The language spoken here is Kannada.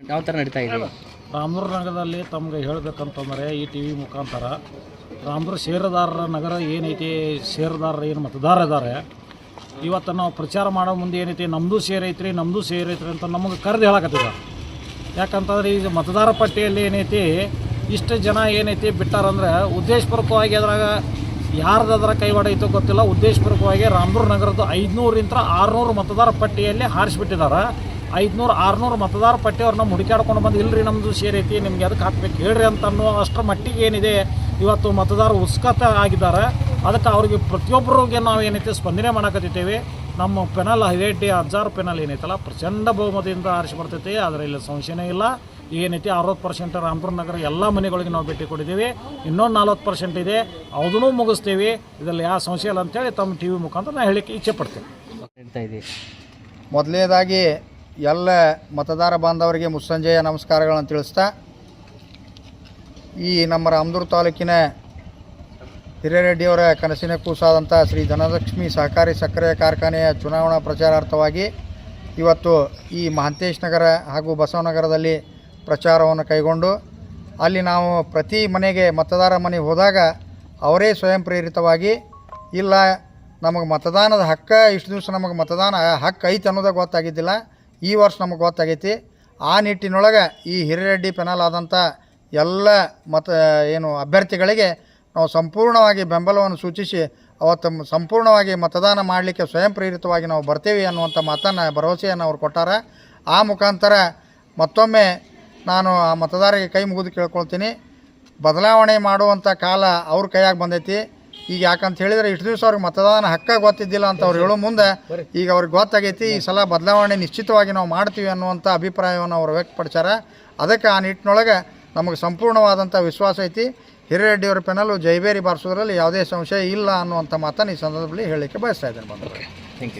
ಯಾವ ಥರ ನಡೀತಾ ಇದೆ? ರಾಮದುರ್ಗ ನಗರದಲ್ಲಿ ತಮಗೆ ಹೇಳಬೇಕಂತಂದರೆ ಈ ಟಿ ವಿ ಮುಖಾಂತರ ರಾಮದುರ್ಗ ಷೇರುದಾರರ ನಗರ ಏನೈತಿ, ಷೇರುದಾರರು ಏನು ಮತದಾರ ಇದ್ದಾರೆ ಇವತ್ತು ನಾವು ಪ್ರಚಾರ ಮಾಡೋ ಮುಂದೆ ಏನೈತಿ ನಮ್ಮದು ಶೇರ್ ಐತ್ರಿ ನಮ್ಮದು ಶೇರ್ ಐತ್ರಿ ಅಂತ ನಮಗೆ ಕರೆದು ಹೇಳಕತ್ತಿದ ಯಾಕಂತಂದ್ರೆ ಈಗ ಮತದಾರ ಪಟ್ಟಿಯಲ್ಲಿ ಏನೈತಿ, ಇಷ್ಟು ಜನ ಏನೈತಿ ಬಿಟ್ಟಾರಂದ್ರೆ ಉದ್ದೇಶಪೂರ್ವಕವಾಗಿ ಅದ್ರಾಗ ಯಾರ್ದಾದ್ರ ಕೈವಾಡ ಐತೋ ಗೊತ್ತಿಲ್ಲ. ಉದ್ದೇಶಪೂರ್ವಕವಾಗಿ ರಾಮದುರ್ಗ ನಗರದ ಐದುನೂರಿಂದ ಆರುನೂರು ಮತದಾರ ಪಟ್ಟಿಯಲ್ಲಿ ಹಾರಿಸ್ಬಿಟ್ಟಿದ್ದಾರೆ ಐದುನೂರು ಆರುನೂರು ಮತದಾರ ಪಟ್ಟಿಯವ್ರನ್ನ ಹುಡುಕಾಡ್ಕೊಂಡು ಬಂದು ಇಲ್ರಿ ನಮ್ಮದು ಶೇರ್ ಐತಿ ನಿಮ್ಗೆ ಅದಕ್ಕೆ ಹಾಕ್ಬೇಕು ಹೇಳ್ರಿ ಅಂತ ಅನ್ನೋ ಅಷ್ಟರ ಮಟ್ಟಿಗೆ ಏನಿದೆ ಇವತ್ತು ಮತದಾರ ಉತ್ಸುಕತೆ ಆಗಿದ್ದಾರೆ. ಅದಕ್ಕೆ ಅವ್ರಿಗೆ ಪ್ರತಿಯೊಬ್ಬರಿಗೆ ನಾವು ಏನೈತೆ ಸ್ಪಂದನೆ ಮಾಡಕತ್ತಿದ್ದೇವೆ. ನಮ್ಮ ಪೆನಲ್ ಹೈರೇಟಿ ಹಜಾರ್ ಪೆನಲ್ ಏನೈತಲ್ಲ ಪ್ರಚಂಡ ಬಹುಮತದಿಂದ ಆರಿಸಿ ಬರ್ತೈತಿ. ಅದರಲ್ಲಿ ಸಂಶಯನೇ ಇಲ್ಲ. ಏನೈತಿ ಅರವತ್ತು ಪರ್ಸೆಂಟ್ ರಾಮಪುರ ನಗರ ಎಲ್ಲ ಮನೆಗಳಿಗೆ ನಾವು ಭೇಟಿ ಕೊಟ್ಟಿದ್ದೀವಿ. ಇನ್ನೊಂದು ನಲ್ವತ್ತು ಪರ್ಸೆಂಟ್ ಇದೆ. ಅದನ್ನೂ ಮುಗಿಸ್ತೀವಿ. ಇದರಲ್ಲಿ ಯಾವ ಸಂಶಯ ಇಲ್ಲ ಅಂತೇಳಿ ತಮ್ಮ ಟಿ ವಿ ಮುಖಾಂತರ ನಾನು ಹೇಳಿಕ್ಕೆ ಇಚ್ಛೆ ಪಡ್ತೀನಿ. ಮೊದಲನೇದಾಗಿ ಎಲ್ಲ ಮತದಾರ ಬಾಂಧವರಿಗೆ ಮುಸ್ಸಂಜೆಯ ನಮಸ್ಕಾರಗಳನ್ನು ತಿಳಿಸ್ತಾ, ಈ ನಮ್ಮ ರಾಮದೂರು ತಾಲೂಕಿನ ಹಿರೇರೆಡ್ಡಿಯವರ ಕನಸಿನ ಕೂಸಾದಂಥ ಶ್ರೀ ಧನಲಕ್ಷ್ಮಿ ಸಹಕಾರಿ ಸಕ್ಕರೆ ಕಾರ್ಖಾನೆಯ ಚುನಾವಣಾ ಪ್ರಚಾರಾರ್ಥವಾಗಿ ಇವತ್ತು ಈ ಮಹಂತೇಶ್ ನಗರ ಹಾಗೂ ಬಸವನಗರದಲ್ಲಿ ಪ್ರಚಾರವನ್ನು ಕೈಗೊಂಡು, ಅಲ್ಲಿ ನಾವು ಪ್ರತಿ ಮನೆಗೆ ಮತದಾರ ಮನೆಗೆ ಹೋದಾಗ ಅವರೇ ಸ್ವಯಂ ಪ್ರೇರಿತವಾಗಿ, ಇಲ್ಲ ನಮಗೆ ಮತದಾನದ ಹಕ್ಕ, ಇಷ್ಟು ದಿವಸ ನಮಗೆ ಮತದಾನ ಹಕ್ಕು ಐತೆ ಅನ್ನೋದಾಗ ಗೊತ್ತಾಗಿದ್ದಿಲ್ಲ. ಈ ವರ್ಷ ನಮಗೆ ಗೊತ್ತಾಗೈತಿ. ಆ ನಿಟ್ಟಿನೊಳಗೆ ಈ ಹಿರಿರೆಡ್ಡಿ ಪೆನಲ್ ಆದಂಥ ಎಲ್ಲ ಮತ, ಏನು ಅಭ್ಯರ್ಥಿಗಳಿಗೆ ನಾವು ಸಂಪೂರ್ಣವಾಗಿ ಬೆಂಬಲವನ್ನು ಸೂಚಿಸಿ, ಅವತ್ತು ಸಂಪೂರ್ಣವಾಗಿ ಮತದಾನ ಮಾಡಲಿಕ್ಕೆ ಸ್ವಯಂ ಪ್ರೇರಿತವಾಗಿ ನಾವು ಬರ್ತೇವೆ ಅನ್ನುವಂಥ ಮಾತನ್ನು, ಭರವಸೆಯನ್ನು ಅವ್ರು ಕೊಟ್ಟಾರ. ಆ ಮುಖಾಂತರ ಮತ್ತೊಮ್ಮೆ ನಾನು ಆ ಮತದಾರರಿಗೆ ಕೈ ಮುಗಿದು ಕೇಳ್ಕೊಳ್ತೀನಿ. ಬದಲಾವಣೆ ಮಾಡುವಂಥ ಕಾಲ ಅವ್ರ ಕೈಯಾಗಿ ಬಂದೈತಿ. ಈಗ ಯಾಕಂತ ಹೇಳಿದ್ರೆ ಇಷ್ಟು ದಿವಸ ಅವ್ರಿಗೆ ಮತದಾನ ಹಕ್ಕ ಗೊತ್ತಿದ್ದಿಲ್ಲ ಅಂತ ಅವ್ರು ಹೇಳೋ ಮುಂದೆ ಈಗ ಅವ್ರಿಗೆ ಗೊತ್ತಾಗೈತಿ ಈ ಸಲ ಬದಲಾವಣೆ ನಿಶ್ಚಿತವಾಗಿ ನಾವು ಮಾಡ್ತೀವಿ ಅನ್ನುವಂಥ ಅಭಿಪ್ರಾಯವನ್ನು ಅವರು ವ್ಯಕ್ತಪಡಿಸ್ಯಾರ. ಅದಕ್ಕೆ ಆ ನಿಟ್ಟಿನೊಳಗೆ ನಮಗೆ ಸಂಪೂರ್ಣವಾದಂಥ ವಿಶ್ವಾಸ ಐತಿ. ಹಿರೇರೆಡ್ಡಿಯವರ ಪೆನಲು ಜೈಬೇರಿ ಬಾರಿಸೋದ್ರಲ್ಲಿ ಯಾವುದೇ ಸಂಶಯ ಇಲ್ಲ ಅನ್ನುವಂಥ ಮಾತನ್ನು ಈ ಸಂದರ್ಭದಲ್ಲಿ ಹೇಳಲಿಕ್ಕೆ ಬಯಸ್ತಾ ಇದ್ದೇನೆ ಥ್ಯಾಂಕ್ ಯು